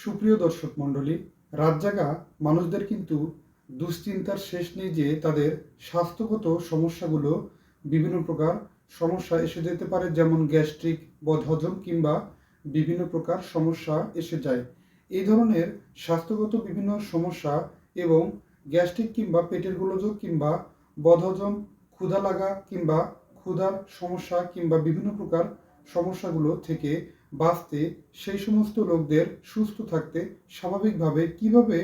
সুপ্রিয় দর্শক মণ্ডলী রাত জাগা মানুষদের কিন্তু দুশ্চিন্তার শেষ নেই যে তাদের স্বাস্থ্যগত সমস্যাগুলো বিভিন্ন প্রকার সমস্যা এসে যেতে পারে, যেমন গ্যাস্ট্রিক বদহজম কিংবা বিভিন্ন প্রকার সমস্যা এসে যায়। এই ধরনের স্বাস্থ্যগত বিভিন্ন সমস্যা এবং গ্যাস্ট্রিক কিংবা পেটের গোলযোগ কিংবা বদহজম, ক্ষুধা লাগা কিংবা ক্ষুধার সমস্যা কিংবা বিভিন্ন প্রকার সমস্যাগুলো থেকে বাঁচতে, সেই সমস্ত লোকদের সুস্থ থাকতে স্বাভাবিকভাবে কীভাবে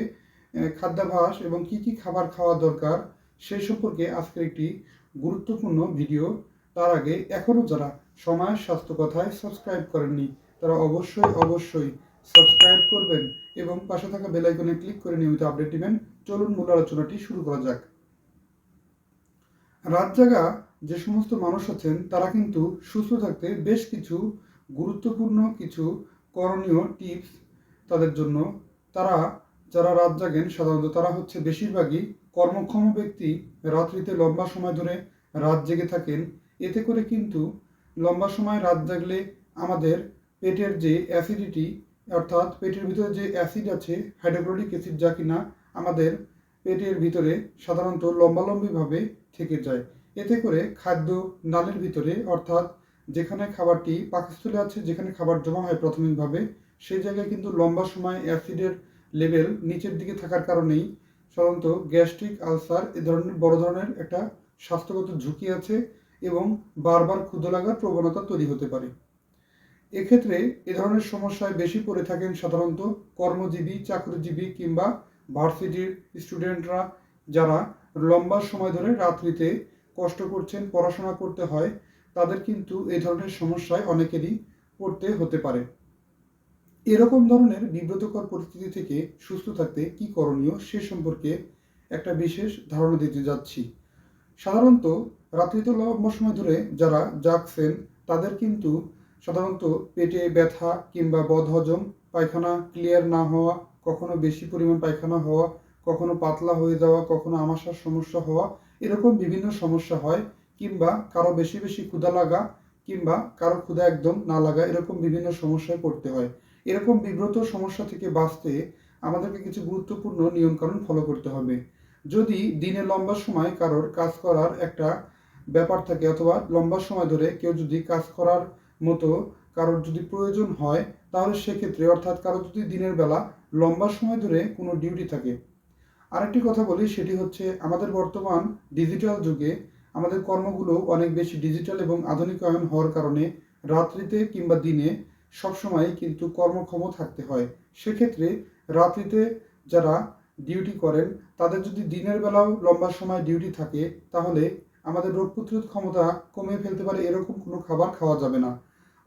খাদ্যাভাস এবং কি কি খাবার খাওয়া দরকার সেই সম্পর্কে আজকের একটি গুরুত্বপূর্ণ ভিডিও। তার আগে এখনও যারা সময়ের স্বাস্থ্য কথায় সাবস্ক্রাইব করেননি, তারা অবশ্যই অবশ্যই সাবস্ক্রাইব করবেন এবং পাশে থাকা বেল আইকনে ক্লিক করে নিয়মিত আপডেট দিবেন। চলুন মূল আলোচনাটি শুরু করা যাক। রাত জাগা যে সমস্ত মানুষ আছেন, তারা কিন্তু সুস্থ থাকতে বেশ কিছু গুরুত্বপূর্ণ কিছু করণীয় টিপস তাদের জন্য। তারা যারা রাত জাগেন, সাধারণত তারা হচ্ছে বেশিরভাগই কর্মক্ষম ব্যক্তি। রাত্রিতে লম্বা সময় ধরে রাত জেগে থাকেন। এতে করে কিন্তু লম্বা সময় রাত জাগলে আমাদের পেটের যে অ্যাসিডিটি অর্থাৎ পেটের ভিতরে যে অ্যাসিড আছে হাইড্রোক্লোরিক অ্যাসিড যা কিনা, আমাদের পেটের ভিতরে সাধারণত লম্বালম্বিভাবে থেকে যায়। এতে করে খাদ্য নালের ভিতরে, অর্থাৎ যেখানে খাবারটি পাকস্থলে আছে, যেখানে খাবার জমা হয় প্রাথমিকভাবে, সেই জায়গায় কিন্তু লম্বা সময় অ্যাসিডের লেভেল নিচের দিকে থাকার কারণেই সাধারণত গ্যাস্ট্রিক আলসার এ ধরনের বড় ধরনের একটা স্বাস্থ্যগত ঝুঁকি আছে এবং বারবার ক্ষুদ্র লাগার প্রবণতা তৈরি হতে পারে। এক্ষেত্রে এ ধরনের সমস্যায় বেশি পড়ে থাকেন সাধারণত কর্মজীবী, চাকরিজীবী কিংবা ভার্সিটির স্টুডেন্টরা যারা লম্বা সময় ধরে রাত্রিতে কষ্ট করছেন, পড়াশোনা করতে হয় তাদের কিন্তু এই ধরনের সমস্যায় অনেকেরই পড়তে হতে পারে। এরকম ধরনের বিব্রতকর পরিস্থিতি থেকে সুস্থ থাকতে কি করণীয় সে সম্পর্কে একটা বিশেষ ধারণা দিতে যাচ্ছি। সাধারণত রাত্রিতে লম্বা সময় ধরে যারা জাগছেন তাদের কিন্তু সাধারণত পেটে ব্যথা কিংবা বদহজম, পায়খানা ক্লিয়ার না হওয়া, কখনো বেশি পরিমাণ পায়খানা হওয়া, কখনো পাতলা হয়ে যাওয়া, কখনো আমাশার সমস্যা হওয়া, এরকম বিভিন্ন সমস্যা হয়। কিংবা কারও বেশি বেশি ক্ষুধা লাগা কিংবা কারও ক্ষুধা একদম না লাগা, এরকম বিভিন্ন সমস্যায় পড়তে হয়। এরকম বিব্রত সমস্যা থেকে বাঁচতে আমাদেরকে কিছু গুরুত্বপূর্ণ নিয়মকানুন ফলো করতে হবে। যদি দিনে লম্বা সময় কারোর কাজ করার একটা ব্যাপার থাকে অথবা লম্বা সময় ধরে কেউ যদি কাজ করার মতো কারোর যদি প্রয়োজন হয়, তাহলে সেক্ষেত্রে অর্থাৎ কারও যদি দিনের বেলা লম্বা সময় ধরে কোনো ডিউটি থাকে। আরেকটি কথা বলি, সেটি হচ্ছে আমাদের বর্তমান ডিজিটাল যুগে আমাদের কর্মগুলো অনেক বেশি ডিজিটাল এবং আধুনিকায়ন হওয়ার কারণে রাত্রিতে কিংবা দিনে সবসময় কিন্তু কর্মক্ষম থাকতে হয়। সেক্ষেত্রে রাত্রিতে যারা ডিউটি করেন, তাদের যদি দিনের বেলাও লম্বা সময় ডিউটি থাকে, তাহলে আমাদের রোগ প্রতিরোধ ক্ষমতা কমিয়ে ফেলতে পারে এরকম কোনো খাবার খাওয়া যাবে না।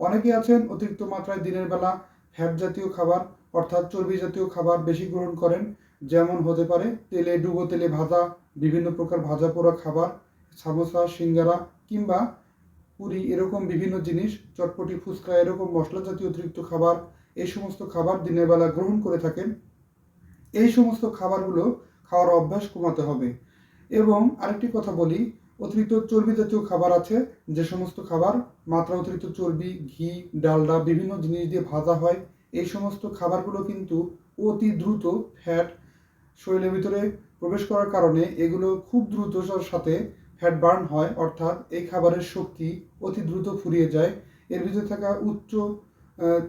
অনেকে আছেন অতিরিক্ত মাত্রায় দিনের বেলা ফ্যাট জাতীয় খাবার অর্থাৎ চর্বি জাতীয় খাবার বেশি গ্রহণ করেন, যেমন হতে পারে তেলে ডুবো তেলে ভাজা, বিভিন্ন প্রকার ভাজা পোড়া খাবার সামোসা, সিঙ্গারা কিংবা পুরি এরকম বিভিন্ন জিনিস, চটপটি, ফুচকা এরকম মশলা জাতীয় অতিরিক্ত খাবার, এই সমস্ত খাবার দিনের বেলা গ্রহণ করে থাকেন। এই সমস্ত খাবারগুলো খাওয়ার অভ্যাস কমাতে হবে। এবং আরেকটি কথা বলি, অতিরিক্ত চর্বি জাতীয় খাবার আছে, যে সমস্ত খাবার, মাত্রা অতিরিক্ত চর্বি, ঘি, ডালডা, বিভিন্ন জিনিস দিয়ে ভাজা হয়, এই সমস্ত খাবারগুলো কিন্তু অতি দ্রুত ফ্যাট শরীরের ভিতরে প্রবেশ করার কারণে এগুলো খুব দ্রুততার সাথে ফ্যাট বার্ন হয়, অর্থাৎ এই খাবারের শক্তি অতি দ্রুত ফুরিয়ে যায়। এর ভিতরে থাকা উচ্চ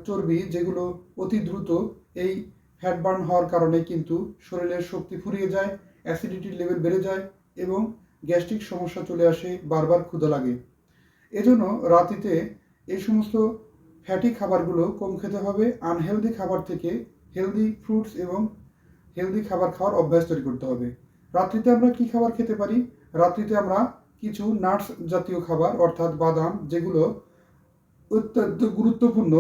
চর্বি যেগুলো অতি দ্রুত এই ফ্যাট বার্ন হওয়ার কারণে কিন্তু শরীরের শক্তি ফুরিয়ে যায়, অ্যাসিডিটির লেভেল বেড়ে যায় এবং গ্যাস্ট্রিক সমস্যা চলে আসে, বারবার ক্ষুধা লাগে। এজন্য রাতিতে এই সমস্ত ফ্যাটি খাবারগুলো কম খেতে হবে। আনহেলদি খাবার থেকে হেলদি ফ্রুটস এবং হেলদি খাবার খাওয়ার অভ্যাস তৈরি করতে হবে। রাত্রিতে আমরা কি খাবার খেতে পারি? রাত্রিতে আমরা কিছু নাটস জাতীয় খাবার, অর্থাৎ বাদাম, যেগুলো অত্যন্ত গুরুত্বপূর্ণ,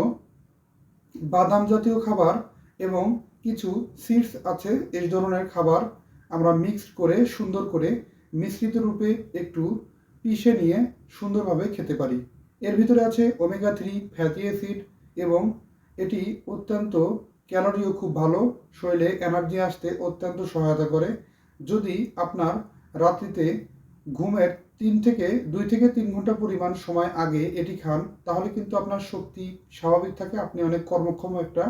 বাদাম জাতীয় খাবার এবং কিছু সিডস আছে, এই ধরনের খাবার আমরা মিক্সড করে, সুন্দর করে মিশ্রিত রূপে একটু পিষে নিয়ে সুন্দরভাবে খেতে পারি। এর ভিতরে আছে ওমেগা থ্রি ফ্যাটি অ্যাসিড এবং এটি অত্যন্ত ক্যালোরিও খুব ভালো, শরীরে এনার্জি আসতে অত্যন্ত সহায়তা করে। যদি আপনার রাত্রিতে ঘুমের তিন থেকে, দুই থেকে তিন ঘণ্টা পরিমাণ সময় আগে এটি খান, তাহলে কিন্তু আপনার শক্তি স্বাভাবিক থাকে, আপনি অনেক কর্মক্ষম একটা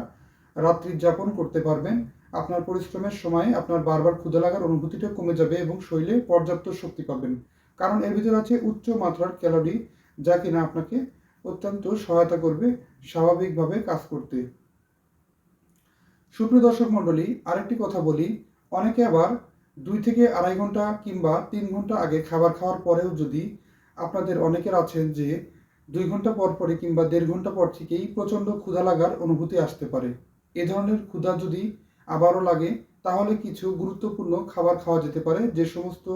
রাত্রি যাপন করতে পারবেন। আপনার পরিশ্রমের সময় আপনার বারবার ক্ষুধা লাগার অনুভূতিটা কমে যাবে এবং শরীরে পর্যাপ্ত শক্তি পাবেন। কারণ এর ভিতরে আছে উচ্চ মাত্রার ক্যালোরি, যা কিনা আপনাকে অত্যন্ত সহায়তা করবে স্বাভাবিকভাবে কাজ করতে। সুপ্রিয় দর্শক মণ্ডলী, আরেকটি কথা বলি, অনেকে আবার দুই থেকে আড়াই ঘণ্টা কিংবা তিন ঘণ্টা আগে খাবার খাওয়ার পরেও যদি আপনাদের অনেকের আছেন যে দুই ঘণ্টা পর পরে কিংবা দেড় ঘণ্টা পর থেকেই প্রচণ্ড ক্ষুধা লাগার অনুভূতি আসতে পারে। এ ধরনের ক্ষুধা যদি আবারও লাগে, তাহলে কিছু গুরুত্বপূর্ণ খাবার খাওয়া যেতে পারে। যে সমস্ত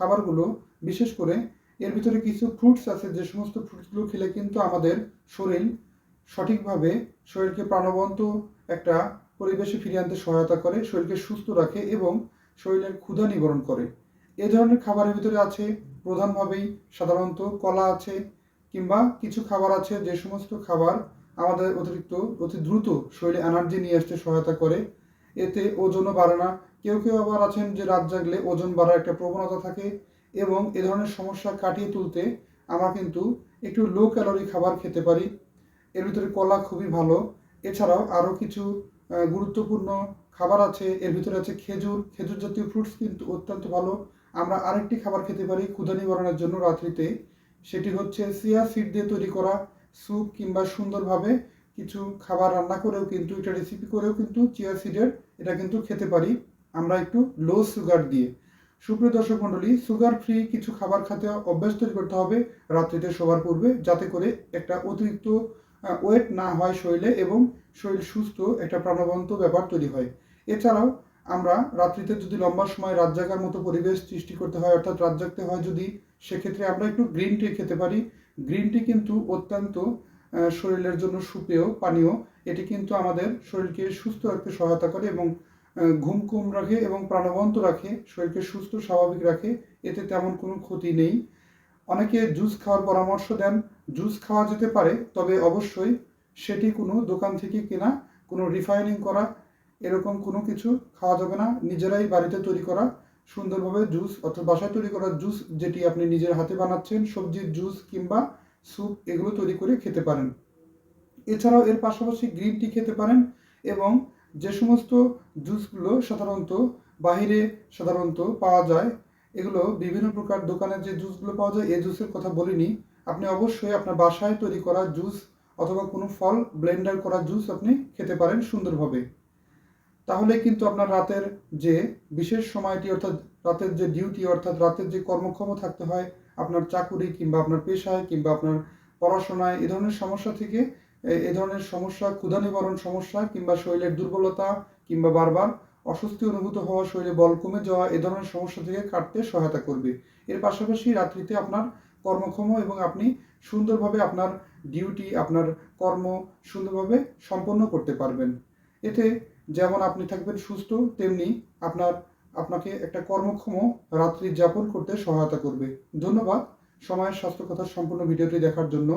খাবারগুলো, বিশেষ করে এর ভিতরে কিছু ফ্রুটস আছে, যে সমস্ত ফ্রুটসগুলো খেলে কিন্তু আমাদের শরীর সঠিকভাবে শরীরকে প্রাণবন্ত একটা পরিবেশে ফিরিয়ে আনতে সহায়তা করে, শরীরকে সুস্থ রাখে এবং শরীরের ক্ষুধা নিবারণ করে। এ ধরনের খাবারের ভিতরে আছে প্রধানভাবেই সাধারণত কলা আছে কিংবা কিছু খাবার আছে যে সমস্ত খাবার আমাদের অতিরিক্ত, অতি দ্রুত শরীরে এনার্জি নিয়ে আসতে সহায়তা করে। এতে ওজনও বাড়ে না। কেউ কেউ আবার আছেন যে রাত জাগলে ওজন বাড়ার একটা প্রবণতা থাকে এবং এ ধরনের সমস্যা কাটিয়ে তুলতে আমরা কিন্তু একটু লো ক্যালোরি খাবার খেতে পারি। এর ভিতরে কলা খুবই ভালো। এছাড়াও আরও কিছু গুরুত্বপূর্ণ খাবার আছে। এর ভিতরে আছে খেজুর। খেজুর জাতীয় ফ্রুটস কিন্তু অত্যন্ত ভালো। আমরা আরেকটি খাবার খেতে পারি ক্ষুধা নিবারণের জন্য রাত্রিতে। সেটি হচ্ছে সিয়া সিড দিয়ে তৈরি করা স্যুপ কিংবা সুন্দরভাবে কিছু খাবার রান্না করেও কিন্তু, এটা রেসিপি করেও কিন্তু চিয়া সিডের এটা কিন্তু খেতে পারি। আমরা একটু লো সুগার দিয়ে। সুপ্রিয় দর্শক মণ্ডলী সুগার ফ্রি কিছু খাবার খেতে অভ্যাস তৈরি করতে হবে রাত্রিতে শোবার পূর্বে, যাতে করে একটা অতিরিক্ত ওয়েট না হয় শরীরে এবং শরীর সুস্থ একটা প্রাণবন্ত ব্যাপার তৈরি হয়। এছাড়াও আমরা রাত্রিতে যদি লম্বা সময় রাত জাগার মতো পরিবেশ সৃষ্টি করতে হয়, অর্থাৎ রাত জাগতে হয় যদি, সেক্ষেত্রে আমরা একটু গ্রিন টি খেতে পারি। গ্রিন টি কিন্তু অত্যন্ত শরীরের জন্য সুপেয় পানীয়। এটি কিন্তু আমাদের শরীরকে সুস্থ রাখতে সহায়তা করে এবং ঘুম কম রাখে এবং প্রাণবন্ত রাখে, শরীরকে সুস্থ, স্বাভাবিক রাখে। এতে তেমন কোনো ক্ষতি নেই। অনেকে জুস খাওয়ার পরামর্শ দেন। জুস খাওয়া যেতে পারে, তবে অবশ্যই সেটি কোনো দোকান থেকে কেনা, কোনো রিফাইনিং করা, এরকম কোনো কিছু খাওয়া যাবে না। নিজেরাই বাড়িতে তৈরি করা, সুন্দরভাবে জুস অর্থাৎ বাসায় তৈরি করা জুস যেটি আপনি নিজের হাতে বানাচ্ছেন, সবজির জুস কিংবা স্যুপ, এগুলো তৈরি করে খেতে পারেন। এছাড়াও এর পাশাপাশি গ্রিন টি খেতে পারেন এবং যে সমস্ত জুসগুলো সাধারণত বাইরে সাধারণত পাওয়া যায় এগুলো বিভিন্ন প্রকার দোকানের যে জুসগুলো পাওয়া যায়, এই জুসের কথা বলিনি। আপনি অবশ্যই আপনার বাসায় তৈরি করা জুস অথবা কোনো ফল ব্লেন্ডার করা জুস আপনি খেতে পারেন সুন্দরভাবে। তাহলে কিন্তু আপনার রাতের যে বিশেষ সময়টি অর্থাৎ রাতের যে ডিউটি অর্থাৎ রাতের যে কর্মক্ষম থাকতে হয়, আপনার চাকুরি কিংবা আপনার পেশায় কিংবা আপনার পড়াশোনায়, এ ধরনের সমস্যা থেকে, এ- ধরনের সমস্যা, ক্ষুধা নিবারণ সমস্যা কিংবা শরীরের দুর্বলতা কিংবা বারবার অস্বস্তি অনুভূত হওয়া, শরীরে বল কমে যাওয়া, এ ধরনের সমস্যা থেকে কাটতে সহায়তা করবে। এর পাশাপাশি রাত্রিতে আপনার কর্মক্ষম এবং আপনি সুন্দরভাবে আপনার ডিউটি, আপনার কর্ম সুন্দরভাবে সম্পন্ন করতে পারবেন। এতে যেমন আপনি থাকবেন সুস্থ, তেমনি আপনার, আপনাকে একটা কর্মক্ষম রাত্রি যাপন করতে সহায়তা করবে। ধন্যবাদ। সময়ের স্বাস্থ্য কথার সম্পূর্ণ ভিডিওটি দেখার জন্য।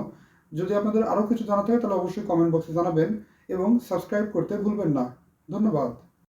যদি আপনাদের আরও কিছু জানাতে হয়, তাহলে অবশ্যই কমেন্ট বক্সে জানাবেন এবং সাবস্ক্রাইব করতে ভুলবেন না। ধন্যবাদ।